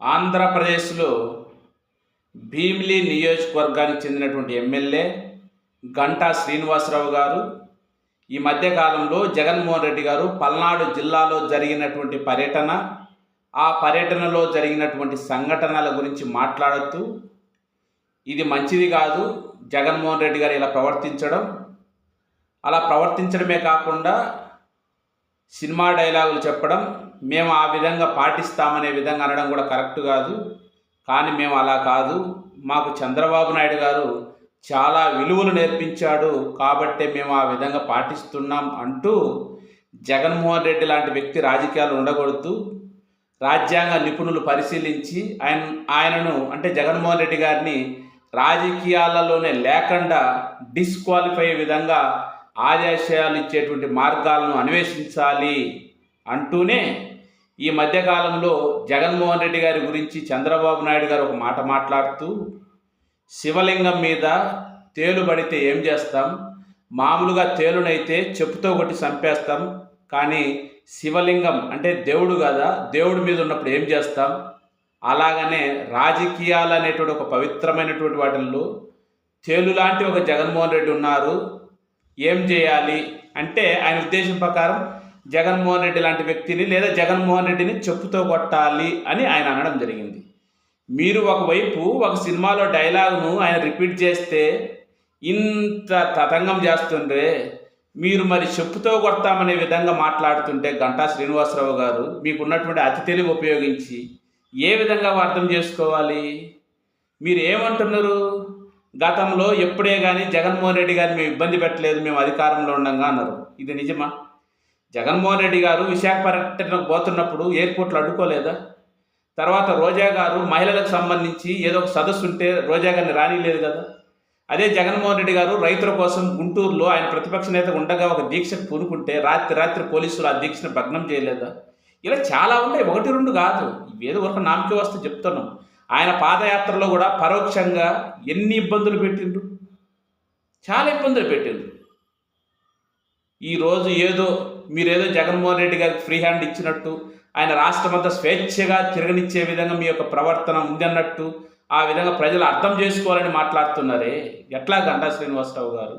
ఆంధ్రప్రదేశ్లో భీమిలి నియోజకవర్గానికి చెందినటువంటి ఎమ్మెల్యే గంటా శ్రీనివాసరావు గారు ఈ మధ్యకాలంలో జగన్మోహన్ రెడ్డి గారు పల్నాడు జిల్లాలో జరిగినటువంటి పర్యటన ఆ పర్యటనలో జరిగినటువంటి సంఘటనల గురించి మాట్లాడుతూ ఇది మంచిది కాదు జగన్మోహన్ రెడ్డి గారు ఇలా ప్రవర్తించడం. అలా ప్రవర్తించడమే కాకుండా సినిమా డైలాగులు చెప్పడం మేము ఆ విధంగా పాటిస్తామనే విధంగా అనడం కూడా కరెక్ట్ కాదు. కానీ మేము అలా కాదు. మాకు చంద్రబాబు నాయుడు గారు చాలా విలువలు నేర్పించాడు. కాబట్టే మేము ఆ విధంగా పాటిస్తున్నాం అంటూ జగన్మోహన్ రెడ్డి లాంటి వ్యక్తి రాజకీయాలు ఉండకూడదు రాజ్యాంగ నిపుణులు పరిశీలించి ఆయన ఆయనను అంటే జగన్మోహన్ రెడ్డి గారిని రాజకీయాలలోనే లేకుండా డిస్క్వాలిఫై అయ్యే విధంగా ఆదేశాలు ఇచ్చేటువంటి మార్గాలను అన్వేషించాలి అంటూనే ఈ మధ్యకాలంలో జగన్మోహన్ రెడ్డి గారి గురించి చంద్రబాబు నాయుడు గారు ఒక మాట మాట్లాడుతూ శివలింగం మీద తేలు పడితే ఏం చేస్తాం? మామూలుగా తేలునైతే చెప్పుతో కొట్టి చంపేస్తాం కానీ శివలింగం అంటే దేవుడు కదా దేవుడి మీద ఉన్నప్పుడు ఏం చేస్తాం? అలాగనే రాజకీయాలు అనేటువంటి ఒక పవిత్రమైనటువంటి వాటిల్లో తేలు లాంటి ఒక జగన్మోహన్ రెడ్డి ఉన్నారు. ఏం చేయాలి అంటే ఆయన ఉద్దేశం ప్రకారం జగన్మోహన్ రెడ్డి లాంటి వ్యక్తిని లేదా జగన్మోహన్ రెడ్డిని చెప్పుతో కొట్టాలి అని ఆయన అనడం జరిగింది. మీరు ఒకవైపు ఒక సినిమాలో డైలాగును ఆయన రిపీట్ చేస్తే ఇంత తతంగం చేస్తుండ్రే మీరు మరి చెప్పుతో కొడతామనే విధంగా మాట్లాడుతుంటే గంటా శ్రీనివాసరావు గారు మీకున్నటువంటి అతి తెలివి ఉపయోగించి ఏ విధంగా అర్థం చేసుకోవాలి? మీరు ఏమంటున్నారు? గతంలో ఎప్పుడే కానీ జగన్మోహన్ రెడ్డి గారిని మేము ఇబ్బంది పెట్టలేదు మేము అధికారంలో ఉండంగా అన్నారు. ఇది నిజమా? జగన్మోహన్ రెడ్డి గారు విశాఖపట్నంకు పోతున్నప్పుడు ఎయిర్పోర్ట్లో అడ్డుకోలేదా? తర్వాత రోజా గారు మహిళలకు సంబంధించి ఏదో ఒక సదస్సు ఉంటే రోజా గారిని రానిలేదు కదా? అదే జగన్మోహన్ రెడ్డి గారు రైతుల కోసం గుంటూరులో ఆయన ప్రతిపక్ష నేత ఉండగా ఒక దీక్షకు పూనుకుంటే రాత్రి రాత్రి పోలీసులు ఆ దీక్షను భగ్నం చేయలేదా? ఇలా చాలా ఉన్నాయి. ఒకటి రెండు కాదు. ఏదో ఒక నామకి వస్తే చెప్తున్నాం. ఆయన పాదయాత్రలో కూడా పరోక్షంగా ఎన్ని ఇబ్బందులు పెట్టిండ్రు? చాలా ఇబ్బందులు పెట్టిండ్రు. ఈరోజు ఏదో మీరేదో జగన్మోహన్ రెడ్డి గారికి ఫ్రీ హ్యాండ్ ఇచ్చినట్టు ఆయన రాష్ట్రమంతా స్వేచ్ఛగా తిరగనిచ్చే విధంగా మీ యొక్క ప్రవర్తన ఉందన్నట్టు ఆ విధంగా ప్రజలు అర్థం చేసుకోవాలని మాట్లాడుతున్నారే? ఎట్లా గంటా శ్రీనివాసరావు గారు?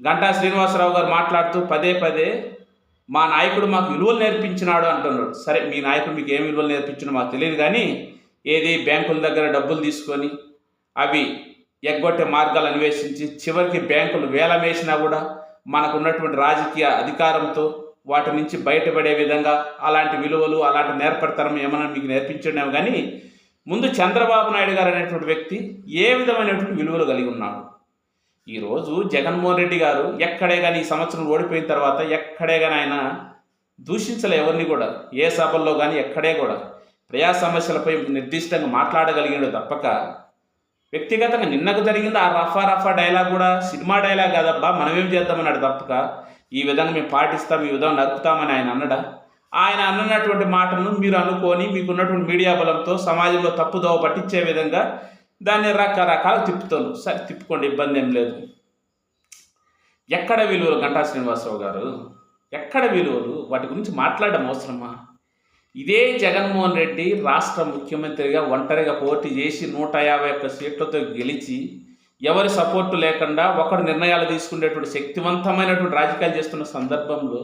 గంటా శ్రీనివాసరావు గారు మాట్లాడుతూ పదే పదే మా నాయకుడు మాకు విలువలు నేర్పించినాడు అంటున్నాడు. సరే మీ నాయకుడు మీకు ఏం విలువలు నేర్పించినో మాకు తెలియదు కానీ ఏది బ్యాంకుల దగ్గర డబ్బులు తీసుకొని అవి ఎగ్గొట్టే మార్గాలు అన్వేషించి చివరికి బ్యాంకులు వేలం వేసినా కూడా మనకు ఉన్నటువంటి రాజకీయ అధికారంతో వాటి నుంచి బయటపడే విధంగా అలాంటి విలువలు అలాంటి నేర్పడతనం ఏమైనా మీకు నేర్పించడేమో కానీ ముందు చంద్రబాబు నాయుడు గారు అనేటువంటి వ్యక్తి ఏ విధమైనటువంటి విలువలు కలిగి ఉన్నాడు? ఈరోజు జగన్మోహన్ రెడ్డి గారు ఎక్కడే కానీ ఈ సంవత్సరం ఓడిపోయిన తర్వాత ఎక్కడే కానీ ఆయన దూషించలే ఎవరిని కూడా ఏ సభల్లో కానీ ఎక్కడే కూడా. ప్రజా సమస్యలపై నిర్దిష్టంగా మాట్లాడగలిగాడు తప్పక. వ్యక్తిగతంగా నిన్నకు జరిగింది ఆ రఫా రఫా డైలాగ్ కూడా సినిమా డైలాగ్ కాదబ్బా మనమేం చేద్దామన్నాడు తప్పక. ఈ విధంగా మేము పాటిస్తాం ఈ విధంగా నరుకుతామని ఆయన అన్నడా? ఆయన అన్నటువంటి మాటను మీరు అనుకొని మీకున్నటువంటి మీడియా బలంతో సమాజంలో తప్పుదోవ పట్టించే విధంగా దాన్ని రకరకాల తిప్పుతాను. సరే తిప్పుకోండి ఇబ్బంది ఏం లేదు. ఎక్కడ విలువలు గంటా శ్రీనివాసరావు గారు? ఎక్కడ విలువలు? వాటి గురించి మాట్లాడడం అవసరమా? ఇదే జగన్మోహన్ రెడ్డి రాష్ట్ర ముఖ్యమంత్రిగా ఒంటరిగా పోటీ చేసి నూట యాభై ఒక్క సీట్లతో గెలిచి ఎవరి సపోర్టు లేకుండా ఒకడు నిర్ణయాలు తీసుకునేటువంటి శక్తివంతమైనటువంటి రాజకీయాలు చేస్తున్న సందర్భంలో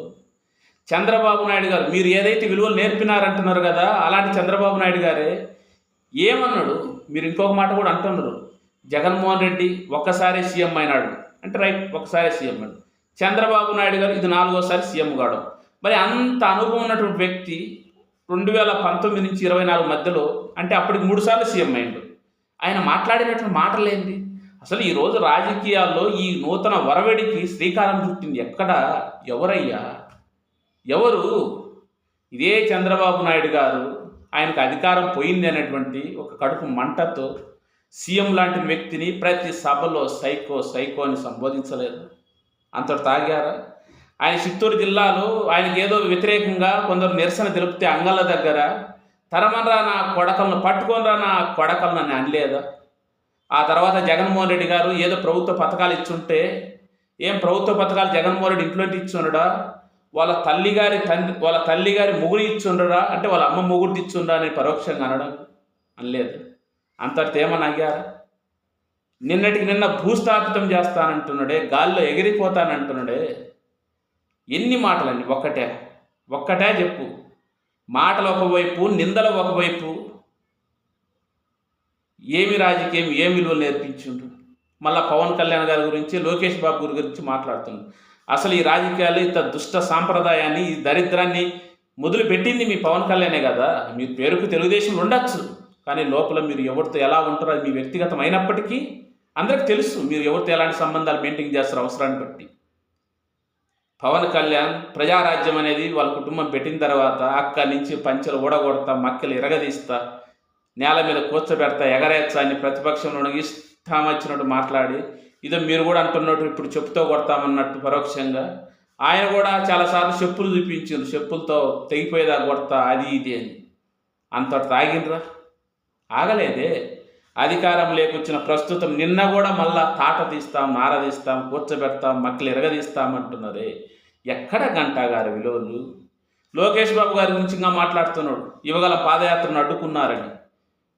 చంద్రబాబు నాయుడు గారు మీరు ఏదైతే విలువలు నేర్పినారంటున్నారు కదా అలాంటి చంద్రబాబు నాయుడు గారే ఏమన్నాడు? మీరు ఇంకొక మాట కూడా అంటున్నారు. జగన్మోహన్ రెడ్డి ఒక్కసారి సీఎం అయినాడు. అంటే రైట్ ఒకసారి సీఎం అయినాడు. చంద్రబాబు నాయుడు గారు ఇది నాలుగోసారి సీఎం కావడం. మరి అంత అనుభవం ఉన్నటువంటి వ్యక్తి రెండు వేల పంతొమ్మిది నుంచి ఇరవై నాలుగు మధ్యలో అంటే అప్పటికి మూడుసార్లు సీఎం అయిండు ఆయన మాట్లాడినటువంటి మాటలు అసలు ఈరోజు రాజకీయాల్లో ఈ నూతన వరవడికి శ్రీకారం చుట్టింది ఎక్కడ? ఎవరయ్యా? ఎవరు? ఇదే చంద్రబాబు నాయుడు గారు. ఆయనకు అధికారం పోయింది అనేటువంటి ఒక కడుపు మంటతో సీఎం లాంటి వ్యక్తిని ప్రతి సభలో సైకో సైకో అని సంబోధించలేదు. అంతటి తాగారా? ఆయన చిత్తూరు జిల్లాలో ఆయనకి ఏదో వ్యతిరేకంగా కొందరు నిరసన తెలిపితే అంగళ్ళ దగ్గర తరమనరా నా కొడకలను పట్టుకొనరా నా కొడకలను అని అనలేదా? ఆ తర్వాత జగన్మోహన్ రెడ్డి గారు ఏదో ప్రభుత్వ పథకాలు ఇచ్చుంటే ఏం ప్రభుత్వ పథకాలు జగన్మోహన్ రెడ్డి ఇంట్లోంటి ఇచ్చుండడా? వాళ్ళ తల్లి గారి తండ్రి వాళ్ళ తల్లి గారి మొగుడు ఇచ్చుండరా అంటే వాళ్ళ అమ్మ మొగుడు ఇచ్చుండరా అని పరోక్షంగా అనడం అనలేదు? అంత ఏమని అయ్యారా నిన్నటికి నిన్న భూస్థాపితం చేస్తానంటున్నాడే గాల్లో ఎగిరిపోతానంటున్నాడే. ఎన్ని మాటలండి? ఒక్కటే. ఒక్కటే చెప్పు. మాటలు ఒకవైపు నిందలు ఒకవైపు. ఏమి రాజకీయం ఏమి విలువలు నేర్పించిండు మళ్ళా పవన్ కళ్యాణ్ గారి గురించి లోకేష్ బాబు గారి గురించి మాట్లాడుతున్నాడు అసలు ఈ రాజకీయాలు ఇంత దుష్ట సాంప్రదాయాన్ని ఈ దరిద్రాన్ని మొదలుపెట్టింది మీ పవన్ కళ్యాణే కదా? మీ పేరుకు తెలుగుదేశంలో ఉండొచ్చు. కానీ లోపల మీరు ఎవరితో ఎలా ఉంటారో అది మీ వ్యక్తిగతం అయినప్పటికీ అందరికి తెలుసు. మీరు ఎవరితో ఎలాంటి సంబంధాలు మెయింటైన్ చేస్తారు అవసరాన్ని బట్టి. పవన్ కళ్యాణ్ ప్రజారాజ్యం అనేది వాళ్ళ కుటుంబం పెట్టిన తర్వాత అక్కడి నుంచి పంచెలు ఊడగొడతా మక్కలు ఇరగదీస్తా నేల మీద కూర్చోబెడతా ఎగరేచ్చా అని ప్రతిపక్షంలో ఇష్టమొచ్చినట్టు మాట్లాడి ఇదో మీరు కూడా అంటున్నట్టు ఇప్పుడు చెప్పుతో కొడతామన్నట్టు పరోక్షంగా ఆయన కూడా చాలాసార్లు చెప్పులు చూపించారు చెప్పులతో తెగిపోయేదా కొడతా అది ఇది అని. అంతటి తాగిండ్రా? ఆగలేదే. అధికారం లేకొచ్చిన ప్రస్తుతం నిన్న కూడా మళ్ళా తాట తీస్తాం ఆరదీస్తాం కూర్చోబెడతాం మక్కలు ఎరగదీస్తాం అంటున్నారే. ఎక్కడ గంటా గారి విలువలు? లోకేష్ బాబు గారి గురించి ఇంకా మాట్లాడుతున్నాడు. ఇవ్వగల పాదయాత్రను అడ్డుకున్నారని.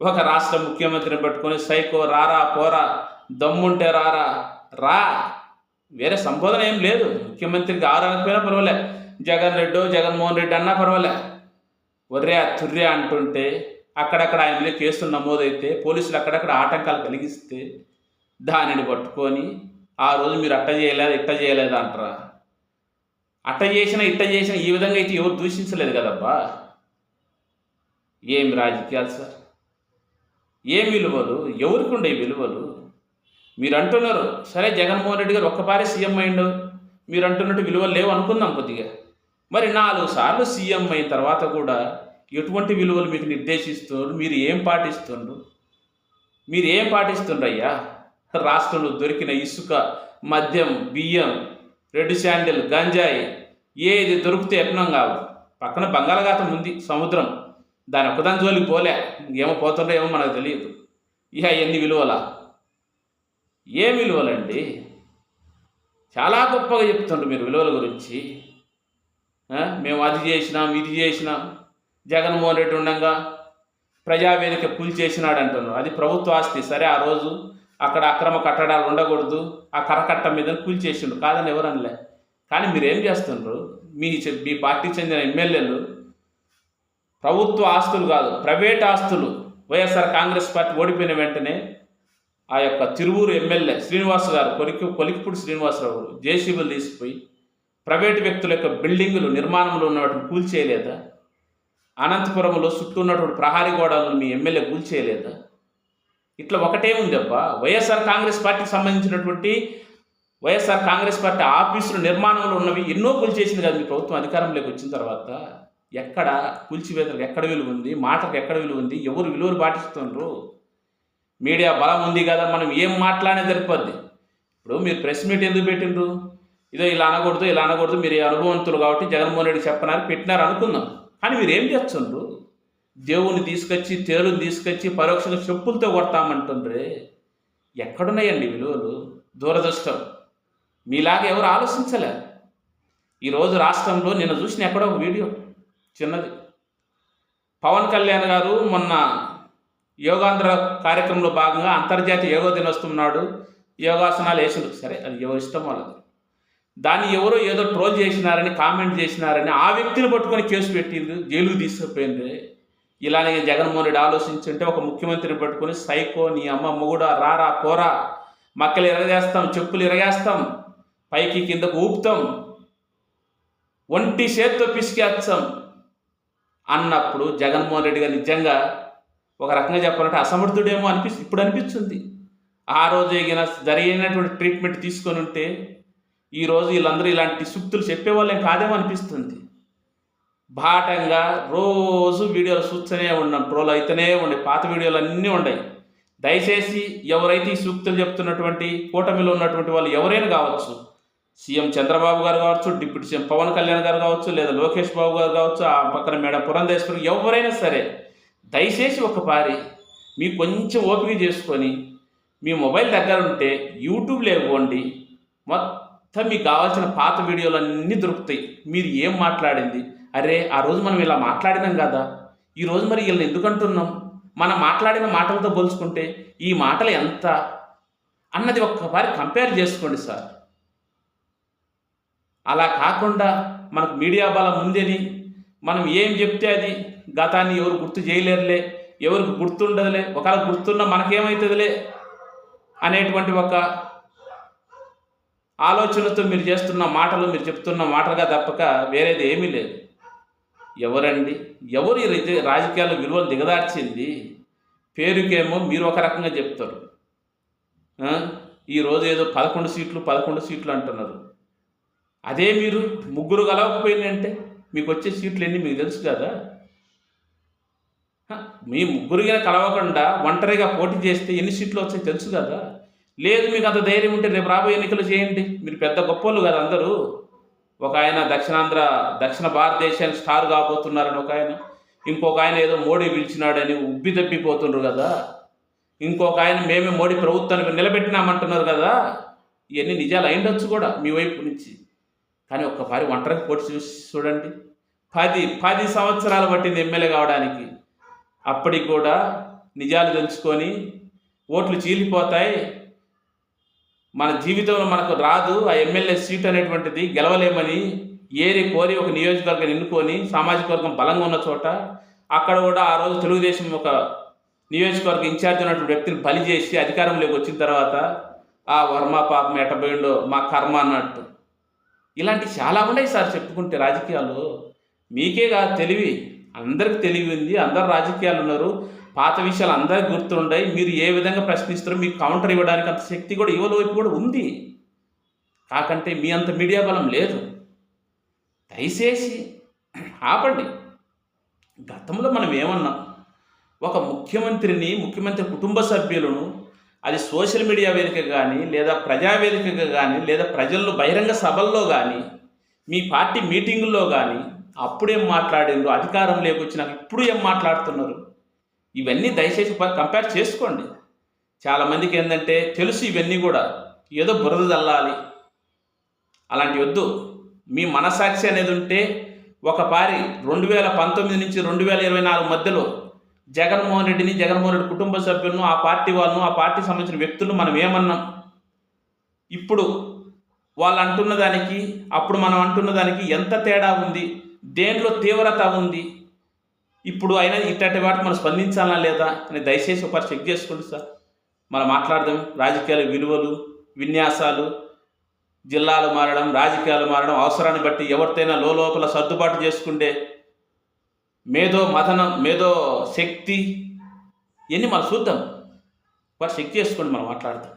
ఒక రాష్ట్ర ముఖ్యమంత్రిని పట్టుకొని సైకో రారా పోరా దమ్ముంటే రారా రా. వేరే సంబోధన ఏం లేదు. ముఖ్యమంత్రికి ఆరకపోయినా పర్వాలే. జగన్ రెడ్డో జగన్మోహన్ రెడ్డి అన్నా పర్వాలే. ఒర్రే తుర్రే అంటుంటే అక్కడక్కడ ఆయన మీద కేసులు నమోదైతే పోలీసులు అక్కడక్కడ ఆటంకాలు కలిగిస్తే దానిని పట్టుకొని ఆ రోజు మీరు అట్ట చేయలేదు ఇట్ట చేయలేదు అంటారా? అట్ట చేసిన ఇట్ట చేసిన ఈ విధంగా అయితే ఎవరు దూషించలేదు కదబ్బా? ఏం రాజకీయాలు సార్? ఏం విలువలు? ఎవరికి ఉండే విలువలు? మీరు అంటున్నారు సరే జగన్మోహన్ రెడ్డి గారు ఒక్కపారి సీఎం అయిండు మీరు అంటున్నట్టు విలువలు లేవు అనుకుందాం కొద్దిగా. మరి నాలుగు సార్లు సీఎం అయిన తర్వాత కూడా ఎటువంటి విలువలు మీకు నిర్దేశిస్తున్నారు? మీరు ఏం పాటిస్తుండ్రు మీరు ఏం పాటిస్తుండ్రయ్యా? రాష్ట్రంలో దొరికిన ఇసుక మద్యం బియ్యం రెడ్ శాండిల్ గంజాయి ఏది దొరికితే ఎట్నం కావు. పక్కన బంగాళాఖాతం ఉంది సముద్రం. దాని ఒకదాని జోలికి పోలే. ఏమో పోతుండో ఏమో మనకు తెలియదు. ఇక ఎన్ని విలువలా? ఏం విలువలండి? చాలా గొప్పగా చెప్తుండ్రు మీరు విలువల గురించి. మేము అది చేసినాం ఇది చేసినాం. జగన్మోహన్ రెడ్డి ఉండగా ప్రజావేదిక కూల్చేసినాడు అంటున్నారు అది ప్రభుత్వ ఆస్తి. సరే ఆ రోజు అక్కడ అక్రమ కట్టడాలు ఉండకూడదు. ఆ కరకట్ట మీద కూల్చేసిండు కాదని ఎవరనలే. కానీ మీరేం చేస్తుండ్రు? మీ మీ పార్టీకి చెందిన ఎమ్మెల్యేలు ప్రభుత్వ ఆస్తులు కాదు ప్రైవేట్ ఆస్తులు వైఎస్ఆర్ కాంగ్రెస్ పార్టీ ఓడిపోయిన వెంటనే ఆ యొక్క తిరువూరు ఎమ్మెల్యే శ్రీనివాస్ గారు కొలికి కొలికిపూడి శ్రీనివాసరావు జేసీబీలు తీసుకుపోయి ప్రైవేటు వ్యక్తుల యొక్క బిల్డింగులు నిర్మాణంలో ఉన్న వాటిని కూల్చేయలేదా అనంతపురంలో చుట్టూ ఉన్నటువంటి ప్రహారీ గోడలను మీ ఎమ్మెల్యే కూల్చేయలేదా ఇట్లా ఒకటే ఉందబ్బా. అబ్బా వైఎస్ఆర్ కాంగ్రెస్ పార్టీకి సంబంధించినటువంటి వైఎస్ఆర్ కాంగ్రెస్ పార్టీ ఆఫీసులు నిర్మాణంలో ఉన్నవి ఎన్నో కూల్చేసింది కదా మీ ప్రభుత్వం అధికారంలోకి వచ్చిన తర్వాత. ఎక్కడ కూల్చివేతలకు ఎక్కడ విలువ ఉంది? మాటలకు ఎక్కడ విలువ ఉంది? ఎవరు విలువలు పాటిస్తుండ్రు మీడియా బలం ఉంది కదా మనం ఏం మాట్లాడే సరిపోద్ది. ఇప్పుడు మీరు ప్రెస్ మీట్ ఎందుకు పెట్టిండ్రు? ఇదో ఇలా అనకూడదు ఇలా అనకూడదు మీరు అనుభవంతులు కాబట్టి జగన్మోహన్ రెడ్డి చెప్పనారు పెట్టినారు అనుకుందాం. కానీ మీరు ఏం చేస్తుండ్రు? దేవుని తీసుకొచ్చి తేలుని తీసుకొచ్చి పరోక్షంగా చెప్పులతో కొడతామంటుండ్రే. ఎక్కడున్నాయండి విలువలు? దూరదృష్టం. మీలాగా ఎవరు ఆలోచించలే. ఈరోజు రాష్ట్రంలో నిన్న చూసిన ఎక్కడో ఒక వీడియో చిన్నది. పవన్ కళ్యాణ్ గారు మొన్న యోగాంధ్ర కార్యక్రమంలో భాగంగా అంతర్జాతీయ యోగా దినోత్సవం నాడు యోగాసనాలు వేసిండు సరే అది ఎవరి ఇష్టం వాళ్ళది? దాన్ని ఎవరో ఏదో ట్రోల్ చేసినారని కామెంట్ చేసినారని ఆ వ్యక్తిని పట్టుకొని కేసు పెట్టింది జైలుకు తీసుకుపోయింది ఇలానే జగన్మోహన్ రెడ్డి ఆలోచించుంటే ఒక ముఖ్యమంత్రిని పట్టుకొని సైకో నీ అమ్మ మొగుడ రారా పోరా. మక్కలు ఎరగేస్తాం చెప్పులు ఇరగేస్తాం పైకి కిందకు ఊపుతాం ఒంటి చేత్తో పిసికేస్తాం అన్నప్పుడు జగన్మోహన్ రెడ్డి గారు నిజంగా ఒక రకంగా చెప్పాలంటే అసమర్థుడేమో అనిపి ఇప్పుడు అనిపిస్తుంది. ఆ రోజు జరిగినటువంటి ట్రీట్మెంట్ తీసుకొని ఉంటే ఈరోజు వీళ్ళందరూ ఇలాంటి సూక్తులు చెప్పేవాళ్ళేం కాదేమో అనిపిస్తుంది బాటంగా రోజు వీడియోలు చూస్తూనే ఉన్నాం ట్రోల్ అయితేనే ఉండే పాత వీడియోలు అన్నీ ఉన్నాయి దయచేసి ఎవరైతే ఈ సూక్తులు చెప్తున్నటువంటి కూటమిలో ఉన్నటువంటి వాళ్ళు ఎవరైనా కావచ్చు సీఎం చంద్రబాబు గారు కావచ్చు డిప్యూటీ సీఎం పవన్ కళ్యాణ్ గారు కావచ్చు లేదా లోకేష్ బాబు గారు కావచ్చు ఆ పక్కన మేడం పురంధేశ్వరి ఎవరైనా సరే దయచేసి ఒక పారి మీ కొంచెం ఓపిక చేసుకొని మీ మొబైల్ దగ్గర ఉంటే యూట్యూబ్లో ఇవ్వండి మొత్తం మీకు కావాల్సిన పాత వీడియోలు అన్నీ దొరుకుతాయి. మీరు ఏం మాట్లాడింది? అరే ఆ రోజు మనం ఇలా మాట్లాడినాం కదా. ఈరోజు మరి వీళ్ళని ఎందుకంటున్నాం మనం మాట్లాడిన మాటలతో పోల్చుకుంటే ఈ మాటలు ఎంత? అన్నది ఒక్కసారి కంపేర్ చేసుకోండి సార్. అలా కాకుండా మనకు మీడియా బలం ఉందని మనం ఏం చెప్తే అది గతాన్ని ఎవరు గుర్తు చేయలేరులే ఎవరికి గుర్తుండదులే ఒకవేళ గుర్తున్నా మనకేమవుతుందిలే అనేటువంటి ఒక ఆలోచనతో మీరు చేస్తున్న మాటలు మీరు చెప్తున్న మాటలుగా తప్పక వేరేది ఏమీ లేదు. ఎవరండి? ఎవరు ఈ రాజకీయాల రాజకీయాల్లో విలువలు దిగదార్చింది? పేరుకేమో మీరు ఒక రకంగా చెప్తారు. ఈరోజు ఏదో పదకొండు సీట్లు పదకొండు సీట్లు అంటున్నారు. అదే మీరు ముగ్గురు కలవకపోయిందంటే మీకు వచ్చే సీట్లు ఎన్ని మీకు తెలుసు కదా? మీ ముగ్గురుగా కలవకుండా ఒంటరిగా పోటీ చేస్తే ఎన్ని సీట్లు వచ్చాయి తెలుసు కదా? లేదు మీకు అంత ధైర్యం ఉంటే రేపు రాబోయే ఎన్నికలు చేయండి. మీరు పెద్ద గొప్పలు కదా అందరూ. ఒక ఆయన దక్షిణాంధ్ర దక్షిణ భారతదేశానికి స్టార్ కాబోతున్నారని ఒక ఆయన. ఇంకొక ఆయన ఏదో మోడీ పిలిచినాడని ఉబ్బి తప్పిపోతుండ్రు కదా. ఇంకొక ఆయన మేమే మోడీ ప్రభుత్వానికి నిలబెట్టినామంటున్నారు కదా. ఇవన్నీ నిజాలు అయిండొచ్చు కూడా మీ వైపు నుంచి. కానీ ఒక్కసారి ఒంటరికి పోటీ చూసి చూడండి. పది పది సంవత్సరాలు పట్టింది ఎమ్మెల్యే కావడానికి. అప్పటికి కూడా నిజాలు తెలుసుకొని ఓట్లు చీలిపోతాయి. మన జీవితంలో మనకు రాదు ఆ ఎమ్మెల్యే సీట్ అనేటువంటిది గెలవలేమని ఏరి కోరి ఒక నియోజకవర్గం ఎన్నుకొని సామాజిక వర్గం బలంగా ఉన్న చోట అక్కడ కూడా ఆ రోజు తెలుగుదేశం ఒక నియోజకవర్గ ఇన్ఛార్జ్ ఉన్నటువంటి వ్యక్తిని బలి చేసి అధికారంలోకి వచ్చిన తర్వాత ఆ వర్మ పాపం ఎట్టబోయిండో మా కర్మ అన్నట్టు. ఇలాంటి చాలా ఉన్నాయి సార్ చెప్పుకుంటే రాజకీయాలు మీకే కాదు తెలివి? అందరికి తెలివి ఉంది అందరు రాజకీయాలు ఉన్నారు. పాత విషయాలు అందరికీ గుర్తుంటాయి మీరు ఏ విధంగా ప్రశ్నిస్తారో మీకు కౌంటర్ ఇవ్వడానికి అంత శక్తి కూడా యువల వైపు కూడా ఉంది. కాకంటే మీ అంత మీడియా బలం లేదు. దయచేసి ఆపండి. గతంలో మనం ఏమన్నాం? ఒక ముఖ్యమంత్రిని ముఖ్యమంత్రి కుటుంబ సభ్యులను అది సోషల్ మీడియా వేదిక కానీ లేదా ప్రజా వేదికగా కానీ లేదా ప్రజల్లో బహిరంగ సభల్లో కానీ మీ పార్టీ మీటింగుల్లో కానీ అప్పుడేం మాట్లాడిండ్రు అధికారం లేకొచ్చినాక ఇప్పుడు ఏం మాట్లాడుతున్నారు? ఇవన్నీ దయచేసి కంపేర్ చేసుకోండి. చాలామందికి ఏంటంటే తెలుసు ఇవన్నీ కూడా. ఏదో బురద చల్లాలి అలాంటి వద్దు. మీ మనసాక్షి అనేది ఉంటే ఒక పారి రెండు వేల పంతొమ్మిది నుంచి రెండు వేల ఇరవై నాలుగు మధ్యలో జగన్మోహన్ రెడ్డిని జగన్మోహన్ రెడ్డి కుటుంబ సభ్యులను ఆ పార్టీ వాళ్ళను ఆ పార్టీ సంబంధించిన వ్యక్తులను మనం ఏమన్నాం? ఇప్పుడు వాళ్ళు అంటున్న దానికి అప్పుడు మనం అంటున్న దానికి ఎంత తేడా ఉంది? దేంట్లో తీవ్రత ఉంది? ఇప్పుడు అయినా ఇట్లాంటి వాటికి మనం స్పందించాలా లేదా అని దయచేసి ఒకసారి చెక్ చేసుకోండి సార్. మనం మాట్లాడదాం రాజకీయాల విలువలు విన్యాసాలు జిల్లాలు మారడం రాజకీయాలు మారడం అవసరాన్ని బట్టి ఎవరితైనా లోపల సర్దుబాటు చేసుకుంటే మేధో మథనం మేధో శక్తి ఇవన్నీ మనం చూద్దాం. వారు చెక్ చేసుకోండి మనం మాట్లాడదాం.